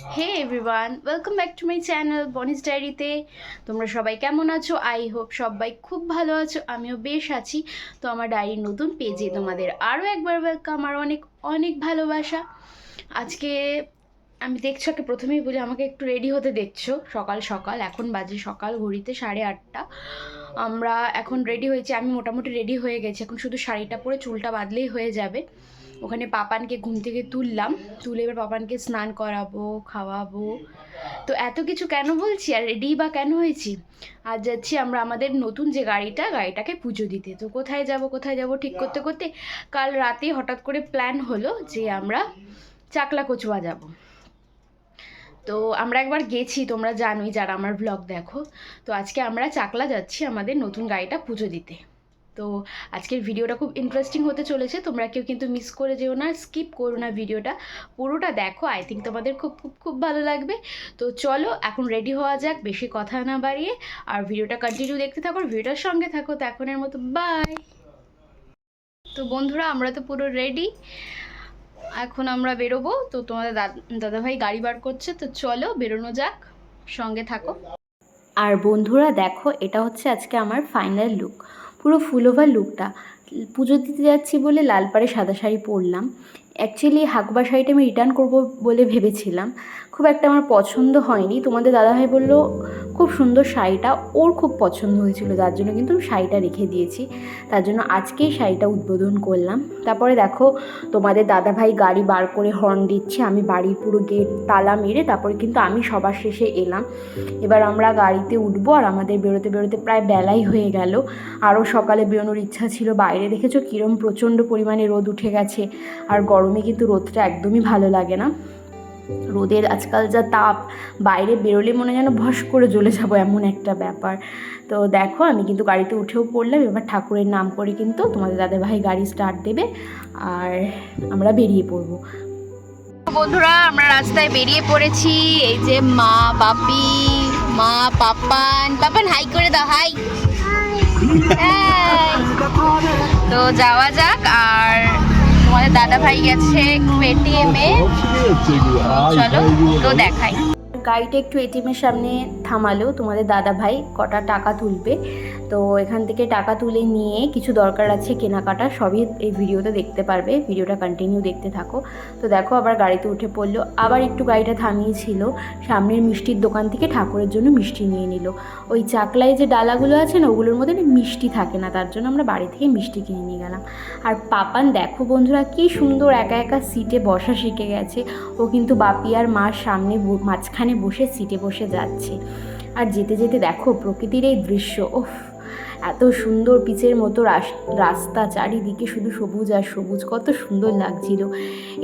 Hey everyone welcome back to my channel Boni's ডায়েরিতে তোমরা সবাই কেমন আছো? আই হোপ সবাই খুব ভালো আছো। আমিও বেশ আছি। তো আমার ডায়েরির নতুন পেজে তোমাদের আরও একবার ওয়েলকাম আর অনেক অনেক ভালোবাসা। আজকে আমি দেখছ আগে প্রথমেই বলি, আমাকে একটু রেডি হতে দেখছ। সকাল সকাল, এখন বাজে সকাল ঘড়িতে সাড়ে আটটা। আমরা এখন রেডি হয়েছি। আমি মোটামুটি রেডি হয়ে গেছি। এখন শুধু শাড়িটা পরে চুলটা বাঁধলেই হয়ে যাবে। ওখানে পাপানকে ঘুম থেকে তুললাম, তুলে এবার পাপানকে স্নান করাবো, খাওয়াবো। তো এত কিছু কেন বলছি? আর রেডি বা কেন হয়েছি? আজ যাচ্ছি আমরা আমাদের নতুন যে গাড়িটা, গাড়িটাকে পুজো দিতে। তো কোথায় যাব কোথায় যাব ঠিক করতে করতে কাল রাতে হঠাৎ করে প্ল্যান হলো যে আমরা চাকলা কচুয়া যাব। তো আমরা একবার গেছি, তোমরা জানোই যারা আমার ব্লগ দেখো। তো আজকে আমরা চাকলা যাচ্ছি আমাদের নতুন গাড়িটা পুজো দিতে। তো আজকের ভিডিওটা খুব ইন্টারেস্টিং হতে চলেছে। তোমরা কেউ কিন্তু মিস করে যেও না স্কিপ করো না ভিডিওটা। পুরোটা দেখো আই থিঙ্ক তোমাদের খুব খুব খুব ভালো লাগবে। তো চলো, এখন রেডি হওয়া যাক, বেশি কথা না বাড়িয়ে। আর ভিডিওটা কন্টিনিউ দেখতে থাকো ভিডিওটার সঙ্গে থাকো। তো এখনের মতো বাই তো বন্ধুরা, আমরা তো পুরো রেডি এখন আমরা বেরোবো। তো তোমাদের দাদাভাই গাড়ি বার করছে। তো চলো, বেরোনো যাক। সঙ্গে থাকো। আর বন্ধুরা, দেখো, এটা হচ্ছে আজকে আমার ফাইনাল লুক পুরো ফুল ওভার লুকটা পুজো দিতে যাচ্ছি বলে লাল পাড়ে সাদা শাড়ি পরলাম। অ্যাকচুয়ালি হাকবা শাড়িটা আমি রিটার্ন করব বলে ভেবেছিলাম। খুব একটা আমার পছন্দ হয়নি। তোমাদের দাদাভাই বলল, খুব সুন্দর শাড়িটা। ওর খুব পছন্দ হয়েছিল, যার জন্য কিন্তু আমি শাড়িটা রেখে দিয়েছি। তার জন্য আজকেই শাড়িটা উদ্বোধন করলাম। তারপরে দেখো, তোমাদের দাদাভাই গাড়ি বার করে হর্ন দিচ্ছে। আমি বাড়ির পুরো গেট তালা মেরে তারপরে কিন্তু আমি সবার শেষে এলাম। এবার আমরা গাড়িতে উঠবো আর আমাদের বেরোতে বেরোতে প্রায় বেলাই হয়ে গেল। আরও সকালে বেরোনোর ইচ্ছা ছিল বাইরে। দেখেছ কীরম প্রচণ্ড পরিমাণে রোদ উঠে গেছে? আর গরমে কিন্তু রোদটা একদমই ভালো লাগে না। রোদের আজকাল যা তাপ, বাইরে বেরোলে মনে যেন ভস করে জ্বলে যাব এমন একটা ব্যাপার। তো দেখো, আমি কিন্তু গাড়িতে উঠেও পড়লাম, এবার ঠাকুরের নাম করে কিন্তু তোমাদের দাদা ভাই গাড়ি স্টার্ট দেবে, আর আমরা বেরিয়ে পড়ব। বন্ধুরা, আমরা রাস্তায় বেরিয়ে পড়েছি, এই যে মা, বাপি, মা পাপান পাপান হাই করে দাও হাই তো যাওয়া যাক, আর তোমাদের দাদা ভাই গেছে পেটিএমে। চলো, তো দেখাই। গাড়িটা একটু এটিএম এর সামনে থামালো, তোমাদের দাদা ভাই কটা টাকা তুলবে। তো এখান থেকে টাকা তুলে নিয়ে কিছু দরকার আছে কেনাকাটা, সবই এই ভিডিওতে দেখতে পারবে। ভিডিওটা কন্টিনিউ দেখতে থাকো। তো দেখো আবার গাড়িতে উঠে পড়ল। আবার একটু গাড়িটা থামিয়েছিল। সামনের মিষ্টির দোকান থেকে ঠাকুরের জন্য মিষ্টি নিয়ে নিল। ওই চাকলায় যে ডালাগুলো আছে না, ওগুলোর মধ্যে মিষ্টি থাকে না, তার জন্য আমরা বাড়ি থেকে মিষ্টি কিনে নিয়ে গেলাম। আর পাপান, দেখো বন্ধুরা কি সুন্দর একা একা সিটে বসা শিখে গেছে। ও কিন্তু বাপি আর মার সামনে মাঝখানে বসে সিটে বসে যাচ্ছে। আর যেতে যেতে দেখো প্রকৃতির এই দৃশ্য ওফ এত সুন্দর পিচের মতো রাস্তা চারিদিকে শুধু সবুজ আর সবুজ। কত সুন্দর লাগছিল।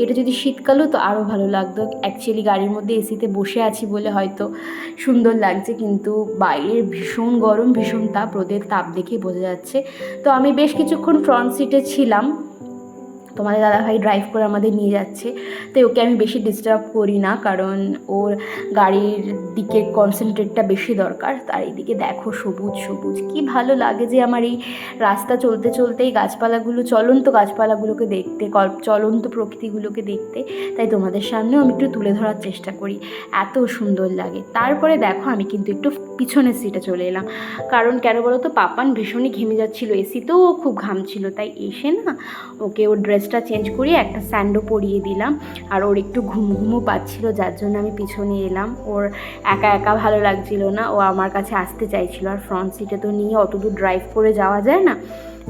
এটা যদি শীতকালও তো আরও ভালো লাগতো। অ্যাকচুয়ালি গাড়ির মধ্যে এসিতে বসে আছি বলে হয়তো সুন্দর লাগছে, কিন্তু বাইরের ভীষণ গরম, ভীষণ তাপ, রোদের তাপ দেখে বোঝা যাচ্ছে। তো আমি বেশ কিছুক্ষণ ফ্রন্ট সিটে ছিলাম। তোমাদের দাদাভাই ড্রাইভ করে আমাদের নিয়ে যাচ্ছে। তাই ওকে আমি বেশি ডিস্টার্ব করি না, কারণ ওর গাড়ির দিকে কনসেন্ট্রেটটা বেশি দরকার। তার এইদিকে দেখো সবুজ সবুজ। কি ভালো লাগে যে আমার এই রাস্তা চলতে চলতে এই গাছপালাগুলো, চলন্ত গাছপালাগুলোকে দেখতে চলন্ত প্রকৃতিগুলোকে দেখতে। তাই তোমাদের সামনেও আমি একটু তুলে ধরার চেষ্টা করি। এত সুন্দর লাগে। তারপরে দেখো আমি কিন্তু একটু পিছনের সিটে চলে এলাম। কারণ কেন বলো তো পাপান ভীষণই ঘেমে যাচ্ছিল। এসিতেও খুব ঘামছিল তাই এসে না ওকে ওর ড্রেস ড্রেসটা চেঞ্জ করিয়ে একটা স্যান্ডো পরিয়ে দিলাম। আর ওর একটু ঘুম ঘুমও পাচ্ছিল, যার জন্য আমি পিছনে এলাম। ওর একা একা ভালো লাগছিল না। ও আমার কাছে আসতে চাইছিল। আর ফ্রন্ট সিটে তো নিয়ে অত দূর ড্রাইভ করে যাওয়া যায় না।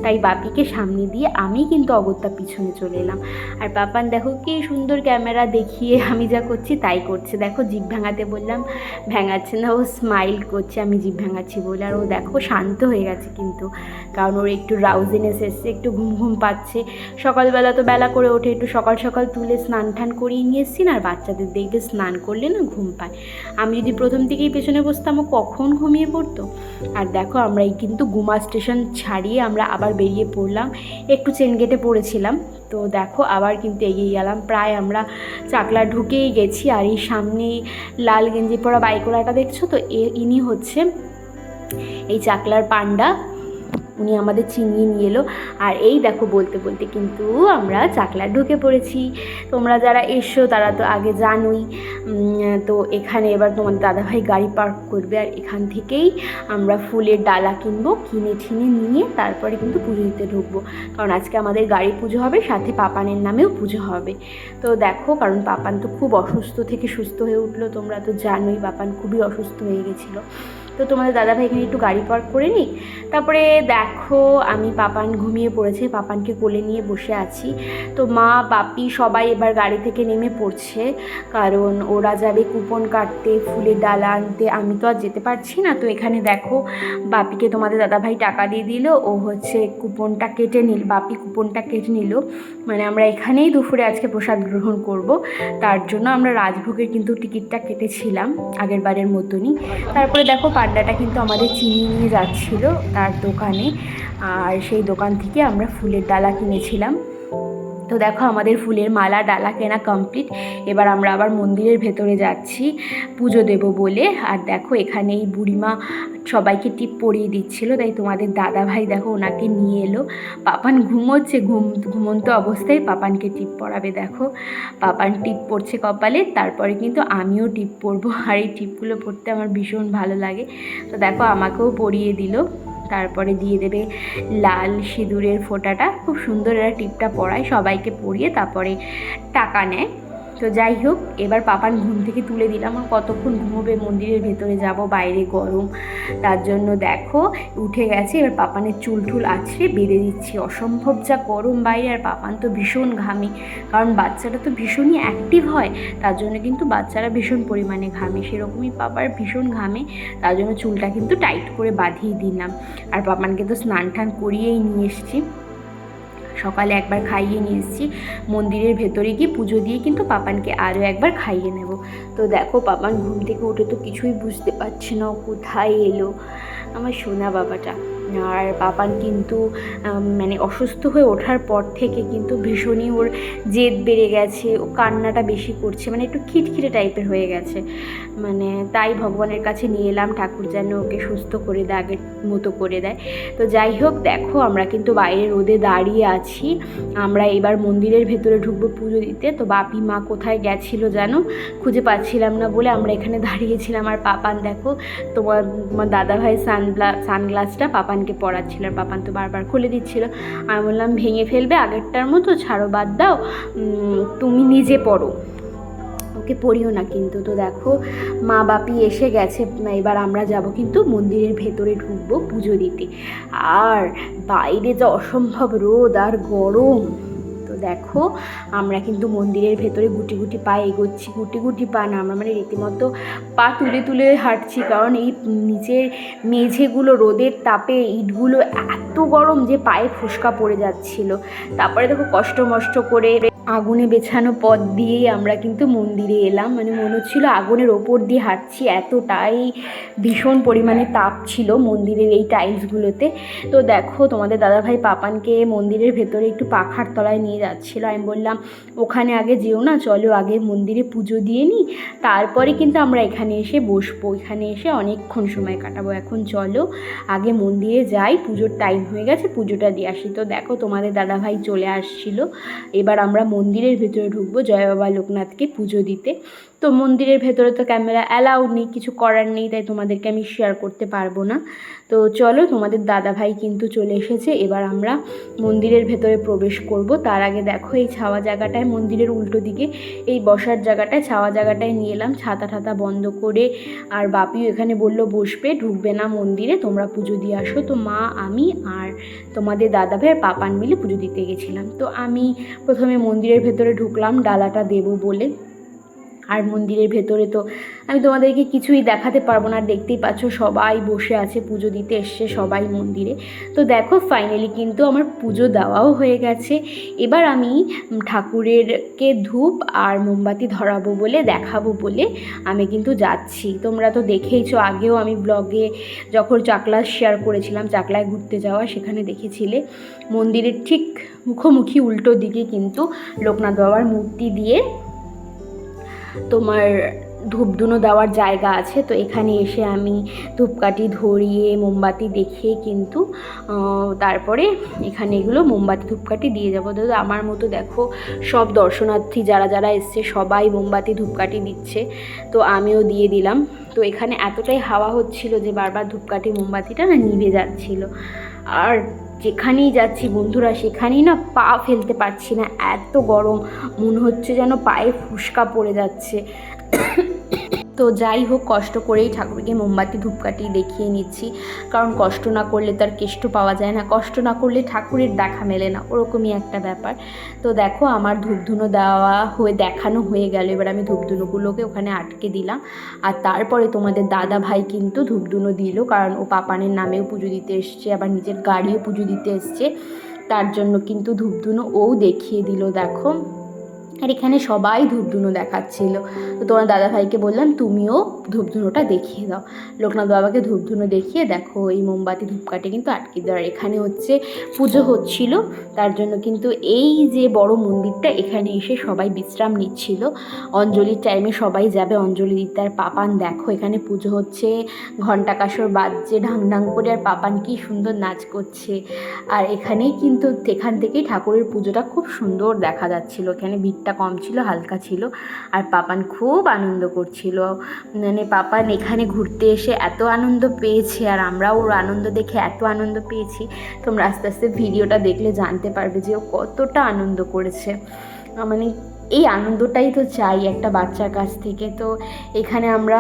তাই বাপিকে সামনে দিয়ে আমি কিন্তু অগত্যা পিছনে চলে এলাম। আর পাপান দেখো কি সুন্দর ক্যামেরা দেখিয়ে আমি যা করছি তাই করছে। দেখো জিভ ভাঙাতে বললাম, ভেঙাচ্ছে না, ও স্মাইল করছে, আমি জিভ ভাঙাচ্ছি বলে। আর ও দেখো শান্ত হয়ে গেছে কিন্তু, কারণ ওর একটু রাউজিনেস এসছে, একটু ঘুম ঘুম পাচ্ছে। সকালবেলা তো বেলা করে ওঠে, একটু সকাল সকাল তুলে স্নান টান করিয়ে নিয়ে এসছি না, আর বাচ্চাদের দেখবে স্নান করলে না ঘুম পায়। আমি যদি প্রথম থেকেই পেছনে বসতাম, ও কখন ঘুমিয়ে পড়তো? আর দেখো আমরা এই কিন্তু গুমা স্টেশন ছাড়িয়ে আমরা আবার আবার বেরিয়ে পড়লাম। একটু চেন গেটে পড়েছিলাম। তো দেখো, আবার কিন্তু এগিয়ে গেলাম। প্রায় আমরা চাকলা ঢুকেই গেছি আর এই সামনে লাল গেঞ্জি পরা বাইকোলাটা দেখছ তো? এ, ইনি হচ্ছে এই চাকলার পান্ডা। উনি আমাদের চিনিয়ে নিয়ে এলো। আর এই দেখো বলতে বলতে কিন্তু আমরা চাকলা ঢুকে পড়েছি। তোমরা যারা এসো, তারা তো আগে জানোই। তো এখানে এবার তোমাদের দাদাভাই গাড়ি পার্ক করবে আর এখান থেকেই আমরা ফুলের ডালা কিনবো, কিনে ঠিনে নিয়ে তারপরে কিন্তু পুজো দিতে ঢুকবো। কারণ আজকে আমাদের গাড়ি পুজো হবে, সাথে পাপানের নামেও পুজো হবে। তো দেখো, কারণ পাপান তো খুব অসুস্থ থেকে সুস্থ হয়ে উঠল, তোমরা তো জানোই পাপান খুবই অসুস্থ হয়ে গেছিল। তো তোমাদের দাদাভাই এখানে একটু গাড়ি পার্ক করে নিই তারপরে দেখো, আমি পাপান ঘুমিয়ে পড়েছে, পাপানকে কোলে নিয়ে বসে আছি। তো মা, বাপি সবাই এবার গাড়ি থেকে নেমে পড়ছে, কারণ ওরা যাবে কুপন কাটতে, ফুলের ডালা আনতে। আমি তো আর যেতে পারছি না। তো এখানে দেখো, বাপিকে তোমাদের দাদাভাই টাকা দিয়ে দিল, ও হচ্ছে কুপনটা কেটে নিল, বাপি কুপনটা কেটে নিল। মানে আমরা এখানেই দুপুরে আজকে প্রসাদ গ্রহণ করব। তার জন্য আমরা রাজভোগের কিন্তু টিকিটটা কেটেছিলাম আগের বারের মতনই। তারপরে দেখো পান্ডাটা কিন্তু আমাদের চিনি নিয়ে যাচ্ছিল তার দোকানে। আর সেই দোকান থেকে আমরা ফুলের ডালা কিনেছিলাম। তো দেখো আমাদের ফুলের মালা, ডালা কেনা কমপ্লিট এবার আমরা আবার মন্দিরের ভেতরে যাচ্ছি, পুজো দেব বলে। আর দেখো এখানে এই বুড়িমা সবাইকে টিপ পরিয়ে দিচ্ছিল। তাই তোমাদের দাদা ভাই দেখো ওনাকে নিয়ে এলো। পাপান ঘুমোচ্ছে, ঘুম, ঘুমন্ত অবস্থায় পাপানকে টিপ পরাবে দেখো। পাপান টিপ পড়ছে কপালে, তারপরে কিন্তু আমিও টিপ পরবো। আর এই টিপগুলো পরতে আমার ভীষণ ভালো লাগে। তো দেখো আমাকেও পরিয়ে দিল। তারপরে দিয়ে দেবে লাল সিঁদুরের ফোঁটাটা। খুব সুন্দর এরা টিপটা পরায় সবাইকে পরিয়ে তারপরে টাকা নেয়। তো যাই হোক, এবার পাপান ঘুম থেকে তুলে দিলাম। আর কতক্ষণ ঘুমোবে মন্দিরের ভেতরে যাব, বাইরে গরম। তার জন্য দেখো, উঠে গেছে, এবার পাপানের চুল টুল আছড়ে বেঁধে দিচ্ছি। অসম্ভব যা গরম বাইরে, আর পাপান তো ভীষণ ঘামে। কারণ বাচ্চাটা তো ভীষণই অ্যাক্টিভ হয়, তার জন্য কিন্তু বাচ্চারা ভীষণ পরিমাণে ঘামে। সেরকমই পাপার ভীষণ ঘামে, তার জন্য চুলটা কিন্তু টাইট করে বাঁধিয়ে দিলাম। আর পাপানকে তো স্নান টান করিয়েই নিয়ে এসেছি। সকালে একবার খাইয়ে নিয়ে এসেছি। মন্দিরের ভেতরে গিয়ে পুজো দিয়ে কিন্তু পাপানকে আরও একবার খাইয়ে নেব। তো দেখো, পাপান ঘুম থেকে উঠে তো কিছুই বুঝতে পারছে না কোথায় এলো। আমার সোনা বাবাটা। আর পাপান কিন্তু মানে অসুস্থ হয়ে ওঠার পর থেকে কিন্তু ভীষণই ওর জেদ বেড়ে গেছে, ও কান্নাটা বেশি করছে মানে একটু খিটখিটে টাইপের হয়ে গেছে। মানে তাই ভগবানের কাছে নিয়ে এলাম, ঠাকুর যেন ওকে সুস্থ করে দেয়, আগের মতো করে দেয়। তো যাই হোক, দেখো আমরা কিন্তু বাইরে রোদে দাঁড়িয়ে আছি। আমরা এবার মন্দিরের ভেতরে ঢুকবো পুজো দিতে। তো বাপি মা কোথায় গেছিল জানো? খুঁজে পাচ্ছিলাম না বলে আমরা এখানে দাঁড়িয়েছিলাম। আর পাপান দেখো, তোমার দাদাভাই সানগ্লা, সানগ্লাসটা পাপানকে পড়াচ্ছিল, আর পাপান তো বারবার খুলে দিচ্ছিল। আমি বললাম, ভেঙে ফেলবে, আগেরটার মতো ছাড়ো, বাদ দাও তুমি নিজে পড়ো। ওকে পড়িও না কিন্তু, তো দেখো, মা বাপি এসে গেছে, এবার আমরা যাব কিন্তু মন্দিরের ভেতরে ঢুকবো পুজো দিতে। আর বাইরে যে অসম্ভব রোদ আর গরম দেখো, আমরা কিন্তু মন্দিরের ভেতরে গুটি গুটি পা এগোচ্ছি। গুটি গুটি পা না, আমরা মানে রীতিমতো পা তুলে তুলে হাঁটছি, কারণ এই নিচের মেঝেগুলো, রোদের তাপে ইটগুলো এত গরম যে পায়ে ফুসকা পড়ে যাচ্ছিল। তারপরে দেখো কষ্ট মষ্ট করে আগুনে বেছানো পথ দিয়েই আমরা কিন্তু মন্দিরে এলাম। মানে মনে হচ্ছিল আগুনের ওপর দিয়ে হাঁটছি, এতটাই ভীষণ পরিমাণে তাপ ছিল মন্দিরের এই টাইলসগুলোতে তো দেখো, তোমাদের দাদাভাই পাপানকে মন্দিরের ভেতরে একটু পাখার তলায় নিয়ে যাচ্ছিল। আমি বললাম, ওখানে আগে যেও না, চলো আগে মন্দিরে পুজো দিয়ে নিই তারপরে কিন্তু আমরা এখানে এসে বসবো। এখানে এসে অনেকক্ষণ সময় কাটাবো। এখন চলো, আগে মন্দিরে যাই। পুজোর টাইম হয়ে গেছে, পুজোটা দিয়ে আসি। তো দেখো, তোমাদের দাদাভাই চলে আসছিল। এবার আমরা মন্দিরের ভেতরে ঢুকবো। জয় বাবা লোকনাথকে পুজো দিতে। তো মন্দিরের ভেতরে তো ক্যামেরা অ্যালাউড নেই, কিছু করার নেই, তাই তোমাদেরকে আমি শেয়ার করতে পারব না। তো চলো, তোমাদের দাদাভাই কিন্তু চলে এসেছে, এবার আমরা মন্দিরের ভেতরে প্রবেশ করব। তার আগে দেখো, এই ছাওয়া জায়গাটায়, মন্দিরের উল্টো দিকে, এই বসার জায়গাটায়, ছাওয়া জায়গাটায় নিয়ে এলাম, ছাতা ঠাতা বন্ধ করে, আর বাপিও এখানে বলল, বসবে, ঢুকবে না মন্দিরে, তোমরা পুজো দিয়ে আসো। তো মা, আমি আর তোমাদের দাদাভাই আর পাপান মিলে পুজো দিতে গেছিলাম। তো আমি প্রথমে মন্দিরের ভেতরে ঢুকলাম, ডালাটা দেবো বলে। আর মন্দিরের ভেতরে তো আমি তোমাদেরকে কিছুই দেখাতে পারব না। দেখতেই পাচ্ছ সবাই বসে আছে, পুজো দিতে এসছে সবাই মন্দিরে। তো দেখো ফাইনালি কিন্তু আমার পুজো দেওয়াও হয়ে গেছে। এবার আমি ঠাকুরেরকে ধূপ আর মোমবাতি ধরাবো বলে দেখাবো বলে আমি কিন্তু যাচ্ছি। তোমরা তো দেখেইছো, আগেও আমি ব্লগে যখন চাকলা শেয়ার করেছিলাম, চাকলায় ঘুরতে যাওয়া, সেখানে দেখেছিলে মন্দিরের ঠিক মুখোমুখি উল্টো দিকে কিন্তু লোকনাথ বাবার মূর্তি দিয়ে তোমার ধূপধুনো দেওয়ার জায়গা আছে, তো এখানে এসে আমি ধূপকাঠি ধরিয়ে, মোমবাতি দেখিয়ে কিন্তু তারপরে এখানে এগুলো মোমবাতি, ধূপকাঠি দিয়ে যাব। তো আমার মতো দেখো সব দর্শনার্থী যারা যারা এসছে, সবাই মোমবাতি, ধূপকাঠি দিচ্ছে, তো আমিও দিয়ে দিলাম। তো এখানে এতটাই হাওয়া হচ্ছিল যে বারবার ধূপকাঠি, মোমবাতিটা না নিভে যাচ্ছিল। আর যেখানেই যাচ্ছি বন্ধুরা, সেখানেই না পা ফেলতে পারছি না। এত গরম, মনে হচ্ছে যেন পায়ে ফুসকা পড়ে যাচ্ছে। তো যাই হোক, কষ্ট করেই ঠাকুরকে মোমবাতি ধূপকাঠি দেখিয়ে নিচ্ছি। কারণ কষ্ট না করলে তার কেষ্ট পাওয়া যায় না। কষ্ট না করলে ঠাকুরের দেখা মেলে না। ওরকমই একটা ব্যাপার। তো দেখো, আমার ধূপধুনো দেওয়া হয়ে, দেখানো হয়ে গেল। এবার আমি ধূপধুনোগুলোকে ওখানে আটকে দিলাম। আর তারপরে তোমাদের দাদা ভাই কিন্তু ধূপধুনো দিল। কারণ ও পাপানের নামেও পুজো দিতে এসছে, আবার নিজের গাড়িও পুজো দিতে এসছে। তার জন্য কিন্তু ধূপধুনো ও দেখিয়ে দিল, দেখো। আর এখানে সবাই ধূপধুনো দেখাচ্ছিল। তো তোমার দাদা ভাইকে বললাম, তুমিও ধূপধুনোটা দেখিয়ে দাও। লোকনাথ বাবাকে ধূপধুনো দেখিয়ে, দেখো, এই মোমবাতি ধূপকাঠি কিন্তু আটকে দেওয়ার এখানে হচ্ছে পুজো হচ্ছিল, তার জন্য কিন্তু এই যে বড় মন্দিরটা, এখানে এসে সবাই বিশ্রাম নিচ্ছিল। অঞ্জলির টাইমে সবাই যাবে অঞ্জলি দিতে আর পাপান দেখো, এখানে পুজো হচ্ছে ঘণ্টা কাসর বাজছে ঢাং ঢাং করে, আর পাপান কি সুন্দর নাচ করছে। আর এখানেই কিন্তু, এখান থেকেই ঠাকুরের পুজোটা খুব সুন্দর দেখা যাচ্ছিল, এখানে ভিড়টা কম ছিল, হালকা ছিল। আর পাপান খুব আনন্দ করছিল। মানে পাপান এখানে ঘুরতে এসে এত আনন্দ পেয়েছে আর আমরা ওর আনন্দ দেখে এত আনন্দ পেয়েছি। তোমরা আস্তে আস্তে ভিডিওটা দেখলে জানতে পারবে যে ও কতটা আনন্দ করেছে। মানে এই আনন্দটাই তো চাই একটা বাচ্চার কাছ থেকে। তো এখানে আমরা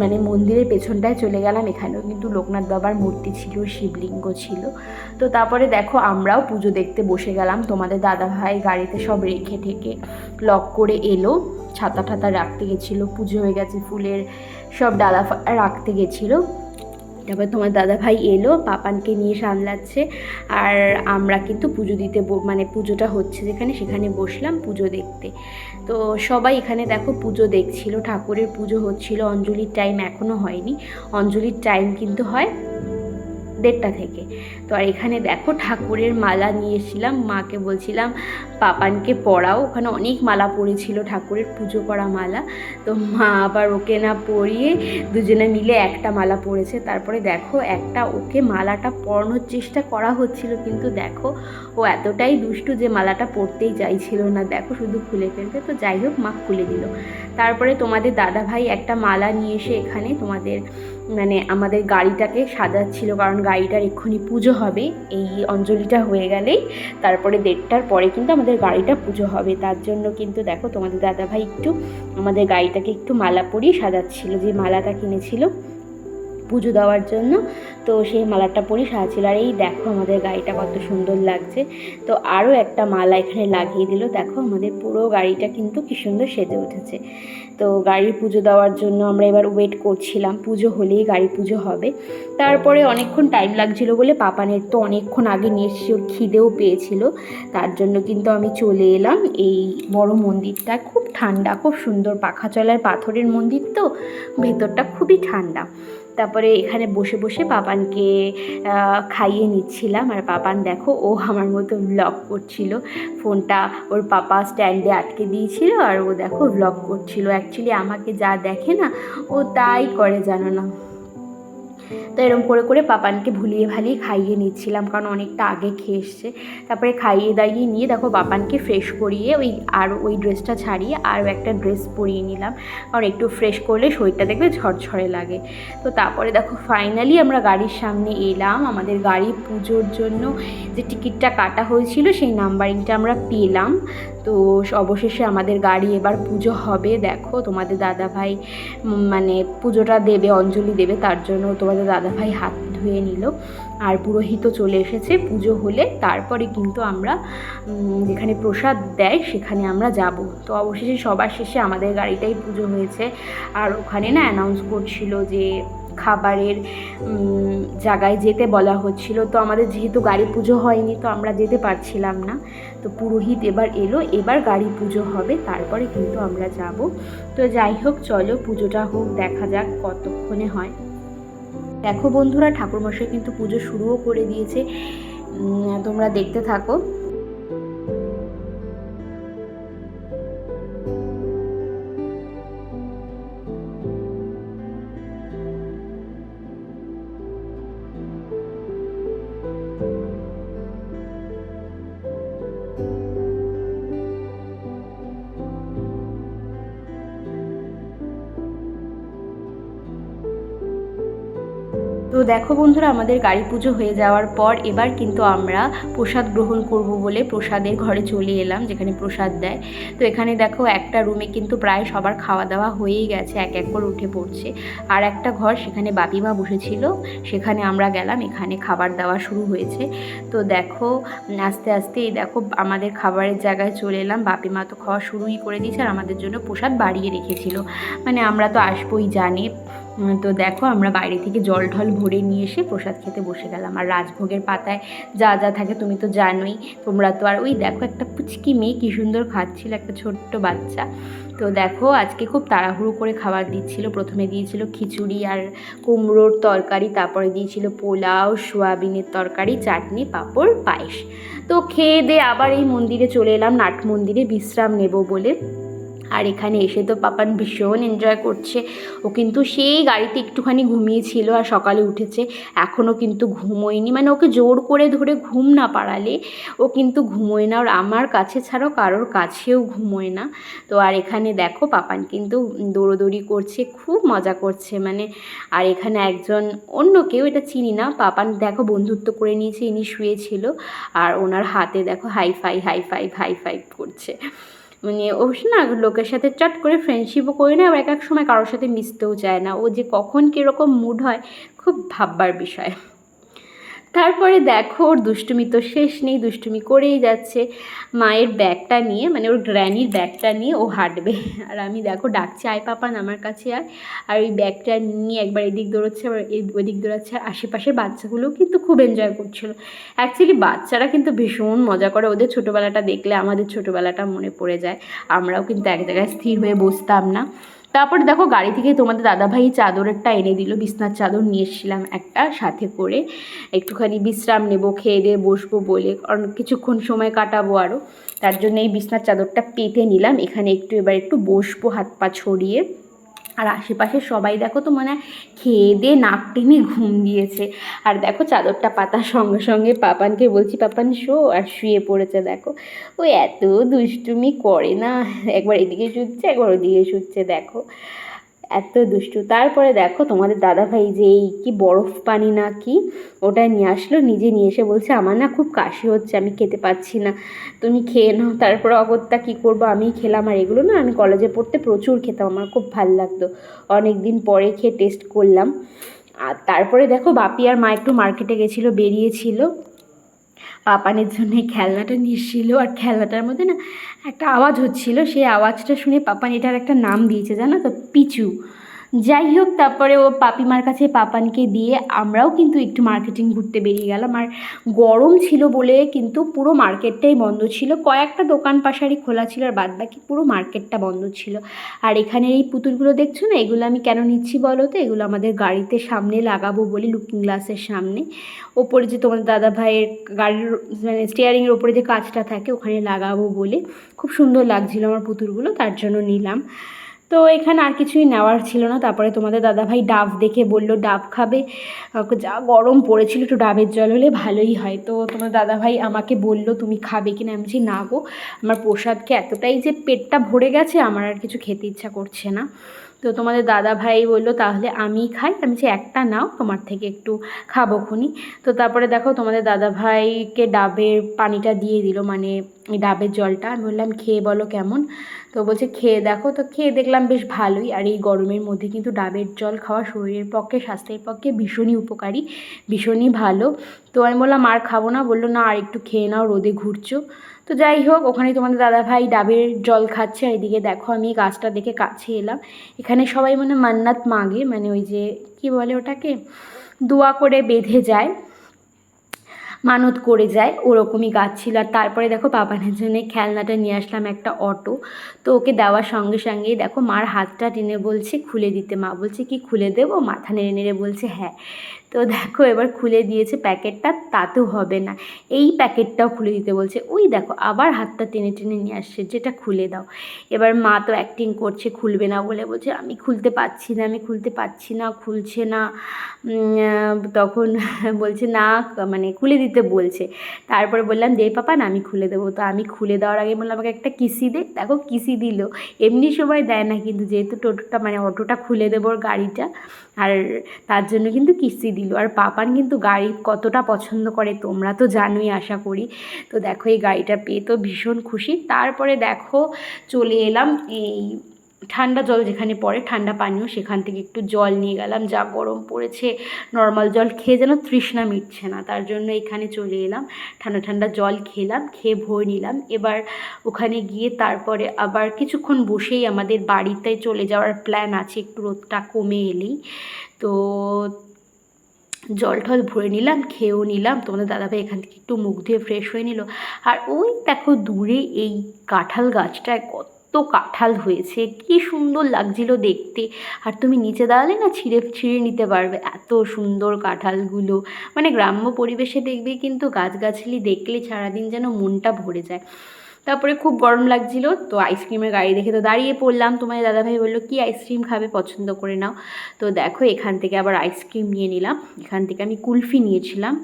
মানে মন্দিরের পেছনটায় চলে গেলাম। এখানেও কিন্তু লোকনাথ বাবার মূর্তি ছিল, শিবলিঙ্গ ছিল। তো তারপরে দেখো, আমরাও পুজো দেখতে বসে গেলাম। তোমাদের দাদা ভাই গাড়িতে সব রেখে ঠেকে লক করে এলো। ছাতা ঠাতা রাখতে গেছিল, পুজো হয়ে গেছে, ফুলের সব ডালা রাখতে গেছিল। তারপর তোমার দাদা ভাই এলো, পাপানকে নিয়ে সামলাচ্ছে। আর আমরা কিন্তু পুজো দিতে মানে পুজোটা হচ্ছে যেখানে, সেখানে বসলাম পুজো দেখতে। তো সবাই এখানে দেখো পুজো দেখছিল, ঠাকুরের পুজো হচ্ছিল, অঞ্জলির টাইম এখনও হয়নি। অঞ্জলির টাইম কিন্তু হয় দেড়টা থেকে। তো আর এখানে দেখো ঠাকুরের মালা নিয়ে এসেছিলাম মাকে বলছিলাম, পাপানকে পড়াও। ওখানে অনেক মালা পড়েছিল ঠাকুরের, পুজো করা মালা। তো মা আবার ওকে না পরিয়ে দুজনে মিলে একটা মালা পড়েছে। তারপরে দেখো একটা ওকে মালাটা পরানোর চেষ্টা করা হচ্ছিল, কিন্তু দেখো ও এতটাই দুষ্টু যে মালাটা পরতেই চাইছিল না। দেখো শুধু খুলে ফেলতে তো যাই হোক, মা খুলে দিল। তারপরে তোমাদের দাদা ভাই একটা মালা নিয়ে এসে এখানে তোমাদের মানে আমাদের গাড়িটাকে সাজাচ্ছিল, কারণ গাড়িটার এক্ষুনি পুজো হবে। এই অঞ্জলিটা হয়ে গেলেই তারপরে দেড়টার পরে কিন্তু আমাদের গাড়িটা পুজো হবে। তার জন্য কিন্তু দেখো তোমাদের দাদাভাই একটু আমাদের গাড়িটাকে একটু মালা পরিয়ে সাজাচ্ছিল, যে মালাটা কিনেছিল। পুজো দেওয়ার জন্য। তো সেই মালাটা পরি সাজাচ্ছিল আর এই দেখো আমাদের গাড়িটা কত সুন্দর লাগছে। তো আরও একটা মালা এখানে লাগিয়ে দিল। দেখো আমাদের পুরো গাড়িটা কিন্তু কী সুন্দর সেজে উঠেছে। তো গাড়ির পুজো দেওয়ার জন্য আমরা এবার ওয়েট করছিলাম। পুজো হলেই গাড়ি পুজো হবে। তারপরে অনেকক্ষণ টাইম লাগছিল বলে পাপানের তো অনেকক্ষণ আগে নিয়ে ওর খিদেও পেয়েছিল। তার জন্য কিন্তু আমি চলে এলাম এই বড় মন্দিরটা। খুব ঠান্ডা, খুব সুন্দর। পাখা চলার পাথরের মন্দির তো। ভেতরটা খুবই ঠান্ডা। তারপরে এখানে বসে বসে পাপানকে খাইয়ে নিচ্ছিলাম। আর পাপান দেখো, ও আমার মতো ব্লগ করছিল। ফোনটা ওর পাপা স্ট্যান্ডে আটকে দিয়েছিল আর ও দেখো ব্লগ করছিল। অ্যাকচুয়ালি আমাকে যা দেখে না, ও তাই করে জানো না। তো এরকম করে করে পাপানকে ভুলিয়ে ভালিয়ে খাইয়ে নিচ্ছিলাম, কারণ অনেকটা আগে খেয়ে এসছে। তারপরে খাইয়ে দাইয়ে নিয়ে দেখো পাপানকে ফ্রেশ করিয়ে ওই আর ওই ড্রেসটা ছাড়িয়ে আরও একটা ড্রেস পরিয়ে নিলাম। কারণ একটু ফ্রেশ করলে শরীরটা দেখবে ঝরঝরে লাগে। তো তারপরে দেখো ফাইনালি আমরা গাড়ির সামনে এলাম। আমাদের গাড়ি পুজোর জন্য যে টিকিটটা কাটা হয়েছিল সেই নাম্বারিংটা আমরা পেলাম। তো অবশেষে আমাদের গাড়ি এবার পুজো হবে। দেখো, তোমাদের দাদা ভাই মানে পুজোটা দেবে, অঞ্জলি দেবে, তার জন্য তোমাদের দাদা ভাই হাত ধুয়ে নিল। আর পুরোহিতও চলে এসেছে পুজো হলে। তারপরে কিন্তু আমরা যেখানে প্রসাদ দেয় সেখানে আমরা যাব। তো অবশেষে সবার শেষে আমাদের গাড়িটাই পুজো হয়েছে। আর ওখানে না অ্যানাউন্স করছিল যে খাবারের জায়গায় যেতে বলা হচ্ছিল। তো আমাদের যেহেতু গাড়ি পুজো হয়নি, তো আমরা যেতে পারছিলাম না। তো পুরোহিত এবার এলো, এবার গাড়ি পুজো হবে, তারপরে কিন্তু আমরা যাব। তো যাই হোক, চলো পুজোটা হোক, দেখা যাক কতক্ষণে হয়। দেখো বন্ধুরা, ঠাকুরমশাই কিন্তু পুজো শুরুও করে দিয়েছে। তোমরা দেখতে থাকো। দেখো বন্ধুরা, আমাদের গাড়ি পুজো হয়ে যাওয়ার পর এবার কিন্তু আমরা প্রসাদ গ্রহণ করব বলে প্রসাদের ঘরে চলে এলাম, যেখানে প্রসাদ দেয়। তো এখানে দেখো একটা রুমে কিন্তু প্রায় সবার খাওয়া দাওয়া হয়েই গেছে, এক এক করে উঠে পড়ছে। আর একটা ঘর, সেখানে বাপিমা বসেছিল, সেখানে আমরা গেলাম, এখানে খাবার দাওয়া শুরু হয়েছে। তো দেখো, আস্তে আস্তে এই দেখো আমাদের খাবারের জায়গায় চলে এলাম, বাপিমা তো খাওয়া শুরুই করে দিয়েছে আর আমাদের জন্য প্রসাদ বাড়িয়ে রেখেছিল। মানে আমরা তো আসবোই জানি। তো দেখো, আমরা বাইরে থেকে জল ঢল ভরে নিয়ে এসে প্রসাদ খেতে বসে গেলাম। আর রাজভোগের পাতায় যা যা থাকে তুমি তো জানোই, তোমরা তো আর ওই দেখো একটা পুচকি মেয়ে কী সুন্দর খাচ্ছিল একটা ছোট্ট বাচ্চা। তো দেখো, আজকে খুব তাড়াহুড়ো করে খাবার দিচ্ছিল। প্রথমে দিয়েছিল খিচুড়ি আর কুমড়োর তরকারি, তারপরে দিয়েছিল পোলাও, সোয়াবিনের তরকারি, চাটনি, পাঁপড়, পায়েস। তো খেয়ে দিয়ে আবার এই মন্দিরে চলে এলাম। নাট মন্দিরে বিশ্রাম নেব বলে আর এখানে এসে তো পাপান ভীষণ এনজয় করছে। ও কিন্তু সেই গাড়িতে একটুখানি ঘুমিয়েছিল আর সকালে উঠেছে। এখনও কিন্তু ঘুমোয়নি। মানে ওকে জোর করে ধরে ঘুম না পাড়ালে ও কিন্তু ঘুমোয় না। আর আমার কাছে ছাড়াও কারোর কাছেও ঘুমোয় না। তো আর এখানে দেখো পাপান কিন্তু দৌড়োদৌড়ি করছে, খুব মজা করছে। মানে আর এখানে একজন অন্য কেউ, এটা চিনি না। পাপান দেখো বন্ধুত্ব করে নিয়েছে, ইনি শুয়েছিল। আর ওনার হাতে দেখো high five high five high five করছে। মানে অবশ্যই না, লোকের সাথে চট করে ফ্রেন্ডশিপও করে না, আবার এক এক সময় কারোর সাথে মিশতেও চায় না। ও যে কখন কীরকম মুড হয়, খুব ভাববার বিষয়। তারপরে দেখো, ওর দুষ্টুমি তো শেষ নেই, দুষ্টুমি করেই যাচ্ছে। মায়ের ব্যাগটা নিয়ে মানে ওর গ্র্যানির ব্যাগটা নিয়ে ও হাঁটবে। আর আমি দেখো, ডাকছি, আয় পাপান, আমার কাছে আর আর ওই ব্যাগটা নিয়ে একবার এদিক দৌড়চ্ছে, আবার ওদিক দৌড়াচ্ছে। আর আশেপাশের বাচ্চাগুলোও কিন্তু খুব এনজয় করছিল। অ্যাকচুয়ালি বাচ্চারা কিন্তু ভীষণ মজা করে। ওদের ছোটোবেলাটা দেখলে আমাদের ছোটোবেলাটা মনে পড়ে যায়। আমরাও কিন্তু এক জায়গায় স্থির হয়ে বসতাম না। তারপরে দেখো গাড়ি থেকে তোমাদের দাদাভাই চাদরেরটা এনে দিল, বিছনার চাদর নিয়ে এসেছিলাম একটা সাথে করে। একটুখানি বিশ্রাম নেব, খেয়ে দিয়ে বসবো বলে, কারণ কিছুক্ষণ সময় কাটাবো আরও তার জন্য এই বিছনার চাদরটা পেতে নিলাম। এখানে একটু এবার একটু বসবো, হাত পা ছড়িয়ে। আর আশেপাশে সবাই দেখো তো মানে খেয়ে দিয়ে নাক টেনে ঘুম দিয়েছে। আর দেখো চাদরটা পাতার সঙ্গে সঙ্গে পাপানকে বলছি, পাপান, শো। আর শুয়ে পড়েছে দেখো। ও এত দুষ্টুমি করে না। একবার এদিকে শুচ্ছে, একবার ওদিকে শুচ্ছে, দেখো। এত দুষ্টু। তারপরে দেখো তোমাদের দাদাভাই যে এই কি বরফ পানি না কি, ওটা নিয়ে আসলো, নিজে নিয়ে এসে বলছে, আমার না খুব কাশি হচ্ছে, আমি খেতে পাচ্ছি না। তুমি খেয়ে নাও, তারপরে অগত্যা কী করব? আমি খেলাম, আর এগুলো না আমি কলেজে পড়তে প্রচুর খেতাম, আমার খুব ভালো লাগতো। অনেক দিন পরে খেয়ে টেস্ট করলাম। আর তারপরে দেখো বাপি আর মা একটু মার্কেটে গেছিল, বেরিয়েছিল। পাপানের জন্য খেলনাটা নিয়ে এসেছিল আর খেলনাটার মধ্যে না একটা আওয়াজ হচ্ছিল। সেই আওয়াজটা শুনে পাপান এটার একটা নাম দিয়েছে, জানো তো? পিচু। যাই হোক, তারপরে ও পাপিমার কাছে পাপানকে দিয়ে আমরাও কিন্তু একটু মার্কেটিং ঘুরতে বেরিয়ে গেলাম। আর গরম ছিল বলে কিন্তু পুরো মার্কেটটাই বন্ধ ছিল। কয়েকটা দোকান পাশারি খোলা ছিল আর বাদ বাকি পুরো মার্কেটটা বন্ধ ছিল। আর এখানে এই পুতুলগুলো দেখছ না? এগুলো আমি কেন নিচ্ছি বলো তো? এগুলো আমাদের গাড়িতে সামনে লাগাবো বলে লুকিং গ্লাসের সামনে। ওপরে যে তোমার দাদা ভাইয়ের গাড়ির মানে স্টিয়ারিংয়ের ওপরে যে কাজটা থাকে, ওখানে লাগাবো বলে। খুব সুন্দর লাগছিল আমার পুতুলগুলো, তার জন্য নিলাম। তো এখানে আর কিছুই নেওয়ার ছিল না। তারপরে তোমাদের দাদাভাই ডাব দেখে বলল, ডাব খাবে। যা গরম পড়েছিল একটু ডাবের জল হলে ভালোই হয়। তো তোমার দাদাভাই আমাকে বলল, তুমি খাবে কিনা? আমি বলছি, না গো। আমার প্রসাদকে এতটাই যে পেটটা ভরে গেছে, আমার আর কিছু খেতে ইচ্ছা করছে না। তো তোমাদের দাদা ভাই বলল, তাহলে আমি খাই, আমি যে একটা নাও, তোমার থেকে একটু খাব খুনি। তো তারপরে দেখো তোমাদের দাদা ভাইকে ডাবের পানিটা দিয়ে দিল মানে ডাবের জলটা। আমি বললাম, খেয়ে বলো কেমন? তো বলছে, খেয়ে দেখো। তো খেয়ে দেখলাম বেশ ভালোই, আর এই গরমের মধ্যে কিন্তু ডাবের জল খাওয়া শরীরের পক্ষে, স্বাস্থ্যের পক্ষে ভীষণই উপকারী, ভীষণই ভালো। তো আমি বললাম, আর খাব না? বলল, না, আর একটু খেয়ে নাও, রোদে ঘুরছো। তো যাই হোক ওখানে তোমাদের দাদা ভাই ডাবের জল খাচ্ছে, আর এদিকে দেখো আমি গাছটা দেখে কাছে এলাম। এখানে সবাই মানে মান্নাত মাগে মানে ওই যে, কি বলে ওটাকে? দোয়া করে বেঁধে যায়, মানত করে যায়, ওরকমই গাছ ছিল। আর তারপরে দেখো পাপানের জন্য খেলনাটা নিয়ে আসলাম একটা অটো। তো ওকে দেওয়ার সঙ্গে সঙ্গেই দেখো মার হাতটা টেনে বলছে, খুলে দিতে মা। বলছে, কি খুলে দেবো? মাথা নেড়ে নেড়ে বলছে হ্যাঁ। তো দেখো এবার খুলে দিয়েছে প্যাকেটটা, তাতেও হবে না। এই প্যাকেটটাও খুলে দিতে বলছে। ওই দেখো, আবার হাতটা টেনে টেনে নিয়ে আসছে, যেটা খুলে দাও। এবার মা তো অ্যাক্টিং করছে, খুলবে না বলে বলছে, আমি খুলতে পারছি না, আমি খুলতে পারছি না, খুলছে না। তখন বলছে, না মানে খুলে দিতে বলছে। তারপরে বললাম, দে পাপা, না, আমি খুলে দেবো। তো আমি খুলে দেওয়ার আগে বললাম, আমাকে একটা কিসি দে। দেখো, কিসি দিল। এমনি সময় দেয় না, কিন্তু যেহেতু টোটোটা মানে অটোটা খুলে দেবো গাড়িটা আর তার জন্য কিন্তু কিস্তি দিল। আর পাপান কিন্তু গাড়ি কতটা পছন্দ করে তোমরা তো জানোই, আশা করি। তো দেখো এই গাড়িটা পেয়ে তো ভীষণ খুশি। তারপরে দেখো চলে এলাম এই ঠান্ডা জল যেখানে পড়ে, ঠান্ডা পানীয় সেখান থেকে একটু জল নিয়ে গেলাম। যা গরম পড়েছে নর্মাল জল খেয়ে যেন তৃষ্ণা মিটছে না। তার জন্য এখানে চলে এলাম, ঠান্ডা ঠান্ডা জল খেলাম, খেয়ে ভরে নিলাম। এবার ওখানে গিয়ে তারপরে আবার কিছুক্ষণ বসেই আমাদের বাড়িতে চলে যাওয়ার প্ল্যান আছে, একটু রোদটা কমে এলেই। তো জল টল ভরে নিলাম, খেয়েও নিলাম। তোমাদের দাদাভাই এখান থেকে একটু মুখ ধুয়ে ফ্রেশ হয়ে নিল। আর ওই দেখো দূরে এই কাঁঠাল গাছটায় কত কাঁঠাল হয়েছে, কি সুন্দর লাগছিল দেখতে। আর তুমি নিচে দাঁড়ালে না ছিঁড়ে ছিঁড়ে নিতে পারবে এত সুন্দর কাঁঠালগুলো। মানে গ্রাম্য পরিবেশে দেখবে কিন্তু গাছগাছালি দেখলে সারাদিন যেন মনটা ভরে যায়। তারপরে খুব গরম লাগছিল, তো আইসক্রিমের গাড়ি দেখে তো দাঁড়িয়ে পড়লাম। তোমার দাদাভাই বলল, কি আইসক্রিম খাবে? পছন্দ করে নাও। তো দেখো, এখান থেকে আবার আইসক্রিম নিয়ে নিলাম। এখান থেকে আমি কুলফি নিয়েছিলাম।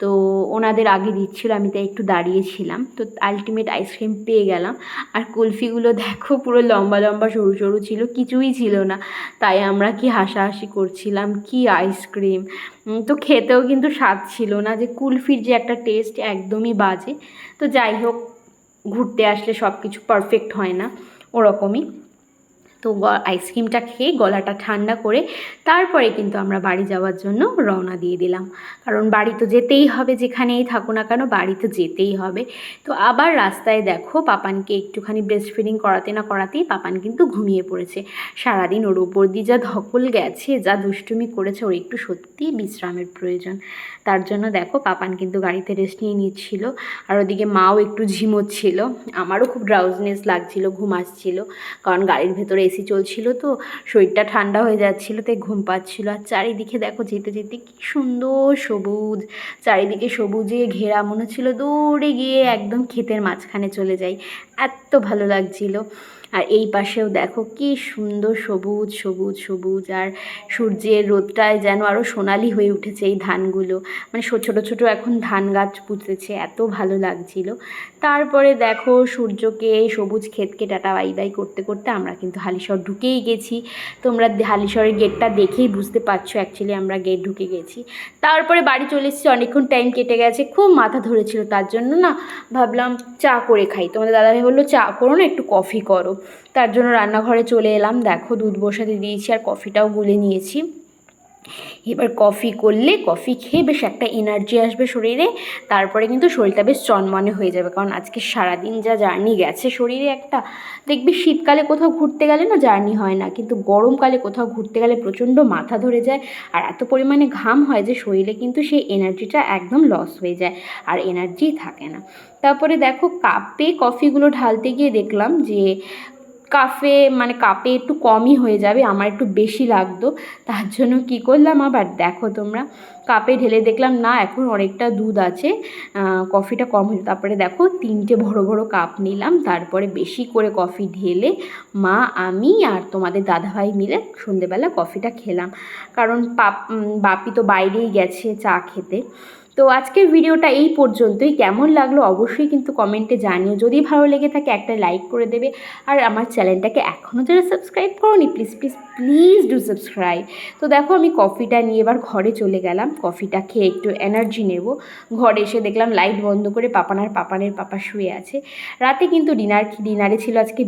তো ওনাদের আগে দিচ্ছিল, আমি তাই একটু দাঁড়িয়েছিলাম। তো আলটিমেট আইসক্রিম পেয়ে গেলাম। আর কুলফিগুলো দেখো, পুরো লম্বা লম্বা, সরু সরু ছিল, কিছুই ছিল না। তাই আমরা কি হাসাহাসি করছিলাম, কি আইসক্রিম তো খেতেও কিন্তু স্বাদ ছিল না যে কুলফির যে একটা টেস্ট একদমই বাজে। তো যাই হোক ঘুরতে আসলে সব কিছু পারফেক্ট হয় না ওরকমই। তো আইসক্রিমটা খেয়ে গলাটা ঠান্ডা করে তারপরে কিন্তু আমরা বাড়ি যাওয়ার জন্য রওনা দিয়ে দিলাম। কারণ বাড়ি তো যেতেই হবে যেখানেই থাকো না কেন, বাড়ি তো যেতেই হবে। তো আবার রাস্তায় দেখো পাপানকে একটুখানি ব্রেস্ট ফিডিং করাতে না করাতেই পাপান কিন্তু ঘুমিয়ে পড়েছে। সারাদিন ওর উপর দিয়ে যা ধকল গেছে, যা দুষ্টুমি করেছে, ওর একটু সত্যিই বিশ্রামের প্রয়োজন। তার জন্য দেখো পাপান কিন্তু গাড়িতে রেস্ট নিয়ে নিচ্ছিল। আর ওদিকে মাও একটু ঝিমোচ্ছিল। আমারও খুব ড্রাউজনেস লাগছিল, ঘুম আসছিল। কারণ গাড়ির ভেতরে এসি চলছিল তো, শরীরটা ঠান্ডা হয়ে যাচ্ছিল, তাই ঘুম পাচ্ছিল। আর চারিদিকে দেখো যেতে যেতে কি সুন্দর সবুজ, চারিদিকে সবুজে ঘেরা, মনে হচ্ছিল দৌড়ে গিয়ে একদম ক্ষেতের মাঝখানে চলে যাই। এত ভালো লাগছিল। আর এই পাশেও দেখো কি সুন্দর সবুজ সবুজ সবুজ, আর সূর্যের রোদটায় যেন আরও সোনালি হয়ে উঠেছে এই ধানগুলো। মানে ছোটো ছোটো এখন ধান গাছ পুঁতেছে, এত ভালো লাগছিল। তারপরে দেখো সূর্যকে সবুজ ক্ষেতকে টাটা বাই বাই করতে করতে আমরা কিন্তু হালিশহর ঢুকেই গেছি। তোমরা হালিশহরের গেটটা দেখেই বুঝতে পারছ অ্যাকচুয়ালি আমরা গেট ঢুকে গেছি। তারপরে বাড়ি চলে এসেছি, অনেকক্ষণ টাইম কেটে গেছে, খুব মাথা ধরেছিল তার জন্য না। ভাবলাম চা করে খাই। তোমাদের দাদাভাই বলল, চা করো না, একটু কফি করো। তার জন্য রান্নাঘরে চলে এলাম। দেখো দুধ বসাতে দিয়েছি আর কফিটাও গুলে নিয়েছি। এবার কফি করলে কফি খেয়ে বেশ একটা এনার্জি আসবে শরীরে, তারপরে কিন্তু শরীরটা বেশ চনমনে হয়ে যাবে। কারণ আজকে সারাদিন যা জার্নি গেছে শরীরে একটা, দেখবি শীতকালে কোথাও ঘুরতে গেলে না জার্নি হয় না, কিন্তু গরমকালে কোথাও ঘুরতে গেলে প্রচণ্ড মাথা ধরে যায় আর এত পরিমাণে ঘাম হয় যে শরীরে কিন্তু সেই এনার্জিটা একদম লস হয়ে যায় আর এনার্জি থাকে না। তারপরে দেখো কাপে কফিগুলো ঢালতে গিয়ে দেখলাম যে কাফে মানে কাপে একটু কমই হয়ে যাবে, আমার একটু বেশি লাগতো। তার জন্য কি করলাম আবার, দেখো তোমরা, কাপে ঢেলে দেখলাম, না, এখন অনেকটা দুধ আছে কফিটা কম হলো। তারপরে দেখো, তিনটে বড় বড় কাপ নিলাম, তারপরে বেশি করে কফি ঢেলে মা, আমি আর তোমাদের দাদাভাই মিলে সন্ধেবেলা কফিটা খেলাম। কারণ পাপ বাপি তো বাইরেই গেছে চা খেতে। তো আজকের ভিডিওটা এই পর্যন্তই। কেমন লাগল অবশ্যই কিন্তু কমেন্টে জানিও। যদি ভালো লেগে থাকে একটা লাইক করে দেবে। আর আমার চ্যানেলটাকে এখনও যারা সাবস্ক্রাইব করোনি please please please do subscribe তো দেখো আমি কফিটা নিয়ে এবার ঘরে চলে গেলাম। কফিটা খেয়ে একটু এনার্জি নেব। ঘরে এসে দেখলাম লাইট বন্ধ করে পাপানার পাপানের পাপা শুয়ে আছে। রাতে কিন্তু ডিনার ডিনারে ছিল আজকে